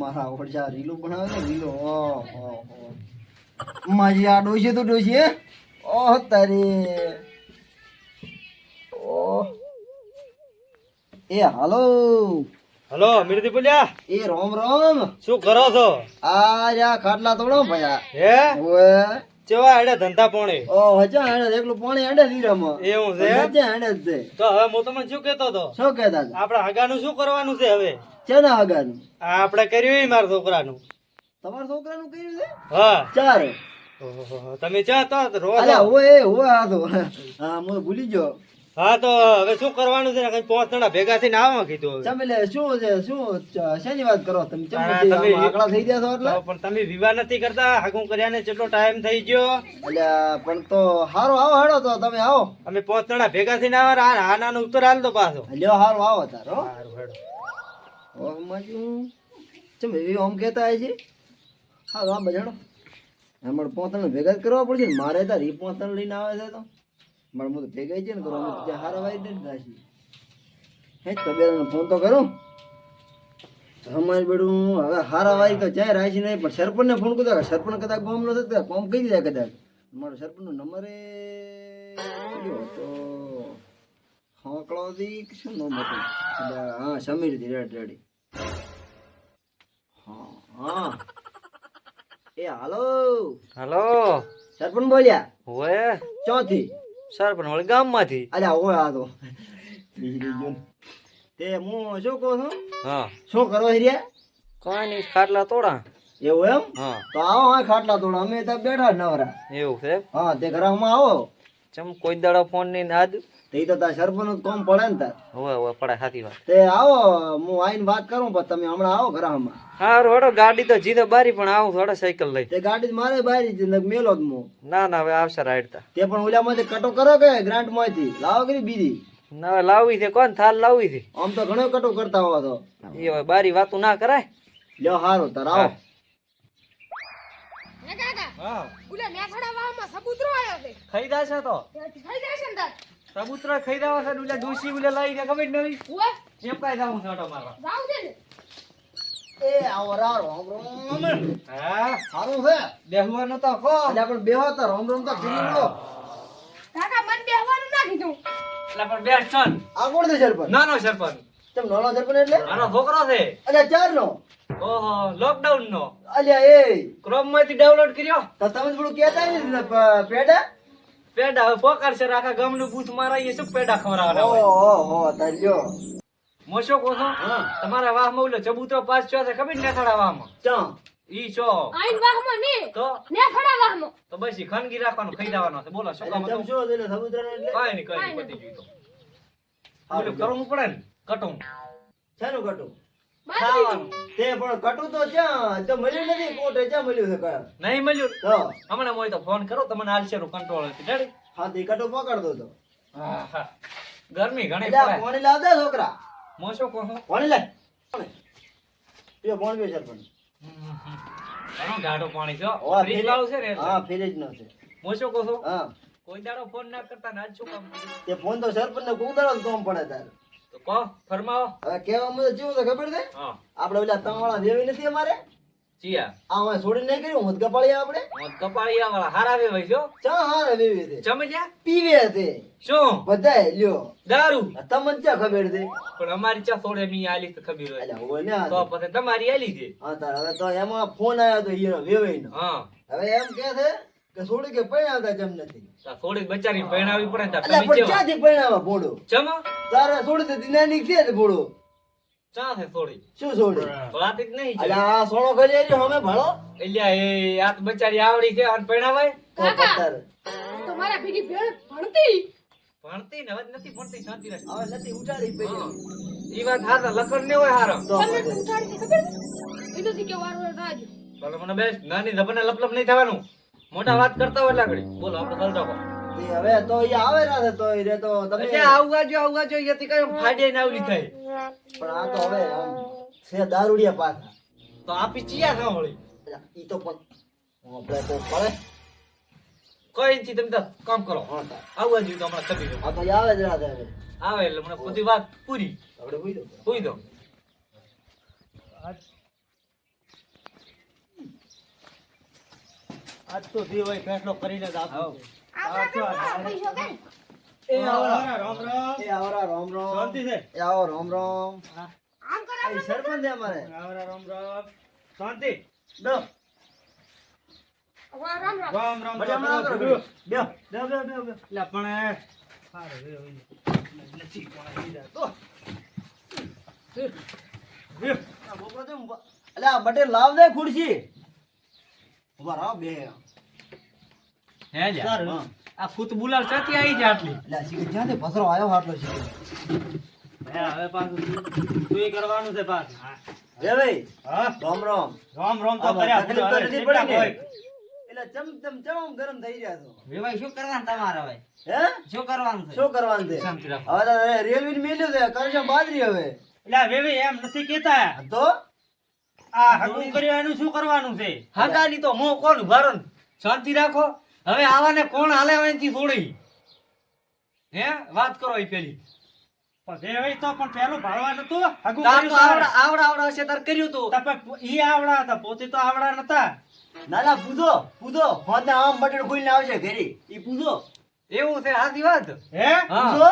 મારા ઓળજા રીલો બનાવે ને રીલો માજી આ ડોશે તો ડોશે ઓહ તારી. ઓહ એ હાલો. હલો મીરથી બોલ્યા એ રોમ રોમ. શું કરો છો? આ યા ખાટલા તોડો ભયા. હે? ઓએ ચેવા એડે ધંધા પોણે. ઓ હજા હેડે એકલું પોણે હેડે દીરામાં એવું છે હજા હેડે જ છે. તો હવે હું તમને શું કેતો હતો? શું કહેતા હતા? આપણે આગાનું શું કરવાનું છે હવે? છે ને હગાનું? આ આપણે કર્યું મારા છોકરાનું. તમારા છોકરાનું કર્યું છે? હા. ચાર. તમે ચા તો રો હું એ ઓએ આ તો હા હું ભૂલી ગયો. હા તો હવે શું કરવાનું છે? કઈ પાંચ જણા ભેગા થઈને આવવા કીધું હવે. ચમેલે શું છે શું શેની વાત કરો તમે? તમે આંકડા થઈ ગયા છો એટલે? પણ તમે વિવાહ નથી કરતા. હાગું કર્યાને કેટલો ટાઈમ થઈ ગયો. એટલે પણ તો હારો આવો હેડો તો તમે આવો. અમે પાંચ જણા ભેગા થઈને આવો આ આનાનો ઉત્તર હાલ તો પાછો. લ્યો હારો આવો તારો. હારો હેડો. ઓ માજુ ચમ એવી આમ કહેતા હોય છે? હા આ બજાડો અમારે પોતાને ભેગા જ કરવા પડશે મારે તારી પોતાને લઈને આવે છે તો. મારે હું તો ભેગા છે ને કરો અમે બીજા હારા દે ને ગાશી હે તબેલાને ફોન તો કરું. સમાજ બેડું હવે હારા વાઈ તો જાય રાશી નહીં પણ સરપંચને ફોન કરતા સરપંચ કદાચ કોમ ન થતો કોમ કહી જાય કદાચ. મારો સરપંચનો નંબર એ હતો? હોકળો દી શું નામ હતું? હા સમીર દી રેડ રેડી. હા હા. એ હાલો. હાલો. સરપંચ બોલ્યા? હોય ચોથી. સર પણ વળી ગામમાંથી. અલ્યા ઓય આ તો. તે હું શું કહું છું? હા. શું કરો હિરિયા કોઈ નહીં ખાટલા તોડા. એવું એમ? હા. તો આવો હા ખાટલા તોડા. અમે ત્યાં બેઠા નવરા. એવું છે હા તે ઘરમાં આવો. ચમ કોઈ દાડો ફોન નહીં નાદ તે તો તાર સરપંચ કોમ પડે ને તાર. હોવે હોવે પડે સાચી વાત. તે આવો હું આઈને વાત કરું પણ તમે હમણાં આવો ઘરમાં. હારું હડો ગાડી તો જીતે બારી પણ આવું થોડા સાયકલ લઈ. તે ગાડી તો મારે બારી જ ને મેલો જ હું ના ના હવે આવશે રાઈડતા તે. પણ ઓલામાંથી કટો કરો કે ગ્રાન્ટમાંથી લાવો કરી બીજી? ના લાવવી છે કોણ? થાલ લાવવી છે. આમ તો ઘણો કટો કરતા હોવા તો. એ હવે બારી વાતું ના કરાય? લ્યો હારો તાર આવો. હે. કાકા હા ઓલા મેથાડા વાહમાં સબૂતરો આવ્યો છે. ખરીદા દાશે તો? ત્યાંથી દાશે ને તાર કબૂતર દેવા છે ડુલા ડોસી ઉલે લઈને ખબર નહીં? ઉવે. જેમ કાઈ જાવું છે ઓટો મારવા જાવ છે ને. એ આવો રારો રોમ રામ હા? હારું છે. બેહવા નતો કો એટલે આપણે બેહો તો રોમ રોમ તો કરી લો. કાકા મન બેહવાનું ના કીધું. એટલે પણ બેસ છન આ કોણ છે સરપંચ? નાનો સરપંચ. ચમ નાનો સરપંચ એટલે? નાનો છોકરો છે. અલ્યા ચાર નો ઓહો લોકડાઉન નો. અલ્યા એ. ક્રોમમાંથી ડાઉનલોડ કર્યો. તો તમે થોડું કહેતા ને પેડા? પેડા પોકાર છે આખા ગામનું બૂથ મારા એ શું પેડા હોય? હો તાર મોશો કોસો તમારા વાહમાં ઓલો ચબૂતરો પાસ છો છે ખબર ને થાડા વાહમાં? ચા ઈ છો. આઈન વાહમાં ને? તો? મેથાડા વાહમાં. તો બસ ઈ ખાનગી રાખવાનું ખાઈ જવાનો છે. બોલો શું કામ હતું? શું એટલે સમુદ્ર એટલે? કાઈ નહીં કાઈ પતી ગયું તો. ઓલું કરવું પડે ને કટું. શેનું કટું? ખાવાનું. તે પણ કટું તો ચા તો મળ્યું નથી કોટે મળ્યું છે કયા નહીં મળ્યું? તો? હમણાં મોય તો ફોન કરો તમને આલશેરું કંટ્રોલ હતી ડેડી હા તે કટું પકડતો તો. હા હા ગરમી ઘણી એટલે પડે. પાણી લાવ દે છોકરા કહો પાણી લે. ફોન પાણી પીઓ સરપંચ. ઘણું ગાઢું પાણી છો ફ્રીજ ફ્રીજ. વાળું છે ને હા ફ્રીજ નો છે. કહો છો હા? કોઈ દાડો ફોન ના કરતા ને આજ શું કામ? તે ફોન તો સરપંચ ને કુદાડો કોમ પડે તાર. તો કહો ફરમાવો. હવે કેવા મને જેવું તો ખબર છે? હા. આપણે ઓલા ત્રણ વેવી નથી અમારે? આ છોડી નહીં કર્યું હું કપાળી આપણે. કપાળિયા વાળા હારા ભાઈ છો ચા હારે પીવે તે શું? બધાય લ્યો. દારૂ. તમને ચા ખબર છે. પણ અમારી ચા થોડે ની આલી તો ખબર હોય. અલ્યા હોય ને તો તો. પછી તમારી આલી છે. હા તાર હવે તો એમાં ફોન આવ્યો તો હીરો વેવાઈ હા. હવે એમ કે છે કે છોડી કે પૈણાવતા જેમ નથી. થોડીક બચારી પરણાવી પડે ને તમે પણ. ક્યાંથી પૈણાવા ભોળો? ચમો? તારે થોડી દે દિનાની છે ભોળો? ચા છે થોડી શું થોડી તો રાતી જ નહીં છે. અલ્યા આ સોણો કરી આવ્યો અમે ભણો એલિયા એ આ તો બચારી આવડી છે અને પરણાવાય કાકા. પત્તર. તો મારા ભેગી ભેળ ભણતી? ભણતી ને હવે નથી ભણતી શાંતિ રહે હવે નથી ઉઠાડી પડી. ઈ વાત હારા લખણ ને હોય હારો. તો તમને. ઉઠાડી ખબર એ નથી કે વાર વાર રાજ બોલો મને બેસ નાની ધબને લપલપ નહીં થવાનું. મોટા વાત કરતા હોય એટલે આગળ. બોલો આપણે ચાલતા કહો હવે તો એ આવે ના તો એ રે તો તમે એટલે આવવા જો આવવા જો યતી કઈ ફાડે ને આવલી થાય. પણ આ તો હવે આમ છે દારૂડિયા પાછા. તો આપી ચિયા થા હોળી ઈ તો પણ આપણે તો પડે કોઈ નથી તમે તો કામ કરો. હા આવવા જોઈએ તો હમણાં દો આ તો આવે જ ના થાય આવે એટલે મને બધી વાત પૂરી. આપણે ભૂઈ દો. પૂરી દો. આજ તો દેવાય ફેસલો કરીને જ આપું એ આવરા રામ રામ. એ આવરા રામ રામ. શાંતિ છે? એ આવો રામ રામ. આમ કરે એ સરપંચ અમારે. આવરા રામ રામ. શાંતિ. બેહો. રામ રામ. રામ રામ રામ બેહો, બેહો, બેહો. એટલે પણ એ સારું રે નથી તો. અલ્યા, બટે લાવ દે ખુરશી. ઊભા રહો બે. હે લ્યા. આ ફૂત બુલાર ચાથી આવી છે આટલી? અલ્યા, શીખર ક્યાંથી પથરો આવ્યો આટલો શીખર? હે, હવે પાછું તું- તું કરવાનું છે પાછું. હે. ભાઈ હા? રામ રામ. રામ રામ તો કર્યા તકલીફ નથી પડી એટલે ચમ ચમ ચમ ગરમ થઈ રહ્યા છો. શું કરવાનું તમારે હવે? હે? શું કરવાનું છે? શું કરવાનું છે? શાંતિ રાખો. હવે રેલવે મેલ્યું છે કરશો બાદરી હવે. એટલે વેવી એમ નથી કેતા તો? આ હગું કર્યાનું શું કરવાનું છે? હાંગાની તો મોં કોણ? ભરણ શાંતિ રાખો. હવે આવાને કોણ હાલે એનાથી છોડી હે? વાત કરો એ પેલી. પણ તો પણ પેલું ભાળવા નતું. આવડા આવડા આવડા હશે તાર કર્યું તું. ઈ આવડા હતા પોતે તો આવડા નતા. ના પૂજો પૂજો. ફોન આમ બટન ખોલીને આવશે ઘરે. ઈ પૂછો એવું છે સાચી વાત? હે? જો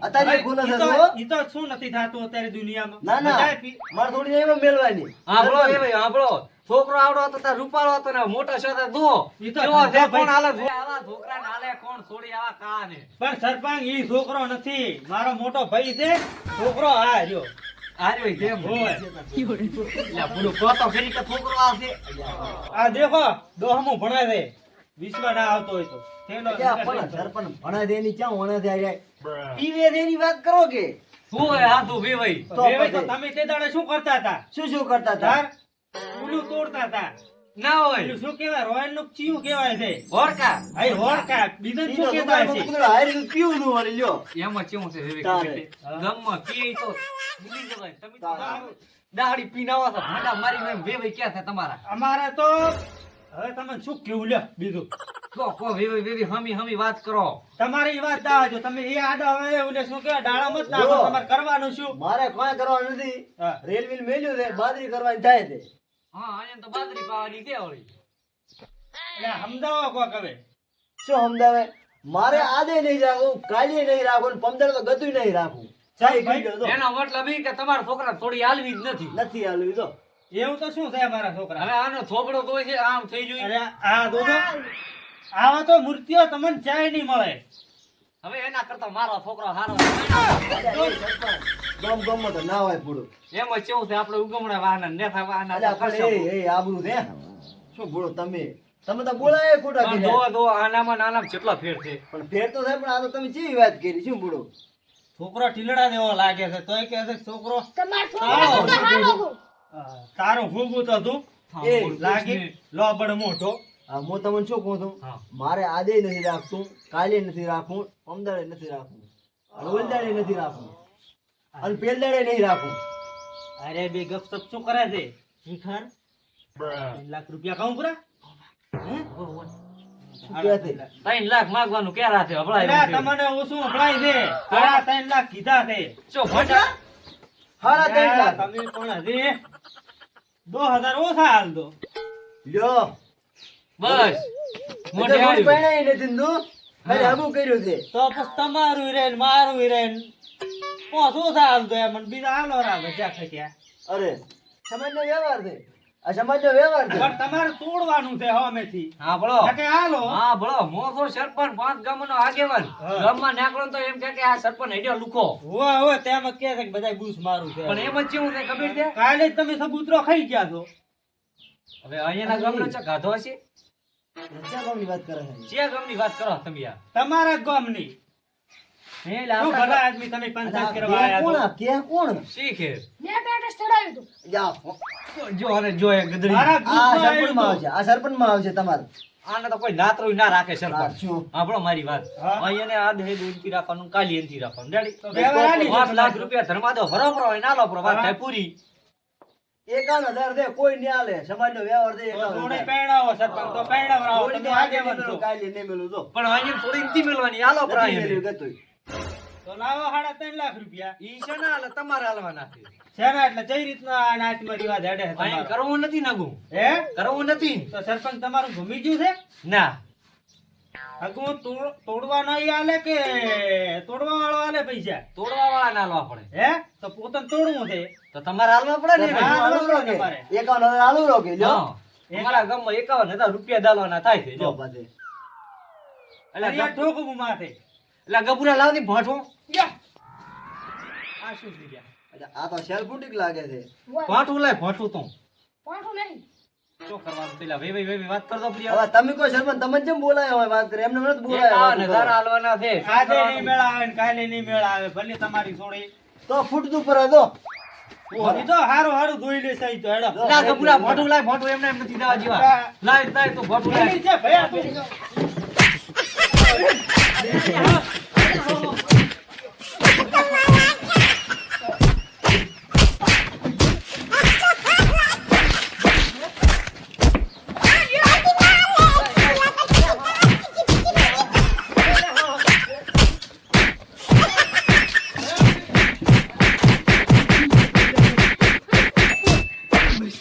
અત્યારે ગુનો છે તો ઈ તો શું નથી થાતું અત્યારે દુનિયામાં? ના ના. માર થોડી એમાં મેળવાની હાંભળો એ ભાઈ આપણો છોકરો આવડો હતો તાર રૂપાળો હતો ને મોટો છે તો તો કેવો છે કોણ હાલે? છે? આવા છોકરાને હાલે કોણ છોડી આવા કાને પણ સરપંચ ઈ છોકરો નથી. મારો મોટો ભાઈ છે. છોકરો આ રહ્યો. આ દેખો દોહમું ભણાય છે વિશ્વ ના આવતો હોય તો. પણ ભણા દેની ક્યાં વણા જાય? પીવે દેની વાત કરો કે? શું હોય ભેવાઈ તો વેવાઈ? તો તમે તે દાડે શું કરતા હતા? શું શું કરતા હતા? ઉલું તોડતા હતા. ના હોય. શું કેવાય રોયલનું ચિયું કેવાય છે. હોરકા. અહીં હોરકા બીજું શું તો છે હારી પીવું નું વળી લ્યો. એમાં કેવું છે વિવેક. ગમમાં પીએ તો ભૂલી જવાય. તમે તો દાડી પીને આવો છો મારી મેં વેવાઈ ક્યાં છે તમારા? અમારે તો હવે તમે શું કેવું લ્યો? બીજું. કો વેવાઈ વેવાઈ હમી હમી વાત કરો. તમારી વાત દાજો તમે એ આડા હવે ઓલે શું કે ડાળા મત નાખો. તમારે કરવાનું શું? મારે કોઈ કરવાનું નથી. રેલવે મેલ્યું છે બાદરી કરવાની થાય છે. હા આને તો બાદરી પાવાની કે વળી. એટલે સમજાવો કો હવે. શું સમજાવે? મારે આજે નહીં રાખું કાલે નહીં રાખું ને પંદર તો ગતું નહીં તો. એનો મતલબ ઈ કે તમારા છોકરા થોડી હાલવી જ નથી. નથી હાલવી તો એવું તો શું થાય મારા છોકરા? હવે આનો થોબડો કોઈ છે આમ થઈ ગયું અરે આ દોડો આવા તો મૂર્તિઓ તમને ચાય નહીં મળે. હવે એના કરતા મારો છોકરો હારો. ગમ ગમ તો ના હોય પૂરું જ કેવું છે આપણે ઉગમણા વાહના નેથા વાહના એ એ આબરૂ છે. શું બોલો તમે? તમે તો બોલાય ખોટા પણ દો જો આનામાં નાનામાં કેટલા ફેર છે. પણ ફેર તો થાય પણ આ તો તમે કેવી વાત કરી શું બોલો છોકરો ટીલડા દેવો લાગે છે તોય કહે છે છોકરો તમારો છોકરો તારું ભૂગું તો તું એ, લાગી લોબડ મોટો હા, હું તમને શું કહું છું? મારે આજે નથી રાખતું કાલે નથી રાખવું પમદાડે નથી રાખવું અને નથી રાખવું અને પેલદાડે નહીં રાખવું. અરે બે ગપસપ શું કરે છે? શિખર? ત્રણ લાખ રૂપિયા કહું પૂરા? શું? ત્રણ લાખ માગવાનું ક્યારે છે અભળાય. તમને ઓછું સંભળાય છે? તારા ત્રણ લાખ કીધા છે. શું? હાડા ત્રણ લાખ. તમે પણ હજી? દો હજાર ઓછા હાલ દો લ્યો. બસ. મોઢે એટલે આવ્યું. હું પરણાઈ નથી ને તું ખાલી હગું કર્યું છે. તો પછી તમારું રે ને મારું રે ને. પાંચ ઓછા હાલ દો એમ. બીજા હાલો રાખે જ્યાં ખટ્યા. અરે સમાજનો વ્યવહાર છે. આ સમાજનો વ્યવહાર છે. પણ તમારે તોડવાનું છે હોમેથી હા ભળો કે હાલો? હા ભળો મોસો સરપંચ પાંચ ગામનો આગેવાન. ગામમાં નાકડો તો એમ કે આ સરપંચ હેડ્યો લુકો હોવે હો તેમ છે કે બધાય બૂસ મારું છે. પણ એમ જ કેવું છે ખબર છે? કાલે તમે સબૂતરો ખાઈ ગયા છો. હવે અહીંયાના ગામનો છે ગાધો હશે? રજા ગામની વાત કરો છે? જે ગામની વાત કરો તમે યાર તમારા ગામ ગામની હે એટલે શું આપણા ભલા આદમી તમે પંચાયત કરવા કે આવ્યા કોણ છો? આ? કે કોણ? શીખે મેં ટેટસ ચડાવ્યું હતું. જા, જો અને જો એ ગદરી આ ગ્રુપમાં આવ્યું આવશે આ સરપંચમાં આવશે તમારે. આને તો કોઈ નાતરું ના રાખે સરપંચ. આપણો મારી વાત. અહીંયાને આ દહેજ ઊંચી રાખવાનું કાલી એનથી રાખવાનું. રેડી તો વ્યવહાર આલી પાંચ લાખ રૂપિયા ધર્મા દો ભરો ભરો હોય ના લો ભરો વાત હા. થાય પૂરી. એકાવન હજાર દે કોઈ નહીં આલે સમાજનો વ્યવહાર દે થોડી. પહેણાવો સરપંચ તો પહેણાવરાવો તમે કાલે મેલું તો. પણ અહીંયા થોડી નથી મેળવાની આલો પ્રાય મેલ્યું ગતુંય. તો લાવો સાડા ત્રણ લાખ રૂપિયા. ઈ છે ને હાલે તમારે હાલવાના છે શેના એટલે કઈ રીતના નાચમાં રિવાજ હેડે છે અહીં તમારો? કરવું નથી નાગું. હે? કરવું નથી. તો સરપંચ તમારું ભૂમી ગયું છે? ના. હગું તોડ- તોડવા નહીં આલે કે તોડવા વાળો આલે પૈસા? તોડવા વાળા ના હાલવા પડે. હે? તો પોતાને તોડવું છે. તો તમારે હાલવા પડે ને હા, રોકે. તમારે. એકાવન હજાર આલુ રોકે, લ્યો. હા. અમારા ગામમાં એકાવન હજાર રૂપિયા દાલવાના થાય છે જો જો પછી. એટલે ગભુરા ગપ- ઠોકવું માથે. એટલે ગભરા લાવની ભાંઠો. આ શું થઈ ગયા? આ તો શેલ ફૂટીક લાગે છે. ભાંઠું લાય ભાંઠું તો. પાછું નહીં. શું કરવાનું પેલા વે વે વે વે વાત કરતો પ્રિય. હવે તમે કોઈ સરપંચ તમને કેમ બોલાયો હોય વાત કરે એમને નથી બોલાયો એકાવન હાલવાના છે. આજે નહીં મેળ આવે ને કાલે નહીં મેળ આવે ભલે તમારી છોડી તો ફૂટતું પર હતો. ઈ તો હારું હારું ધોઈ લેશે ઈ તો હેડો. ના ગભરા ભાંઠું લાય ભાંઠું એમને એમ નથી દેવા જેવા. લાય લાય તો ભાંઠું લાય. છે ભયા તું. આ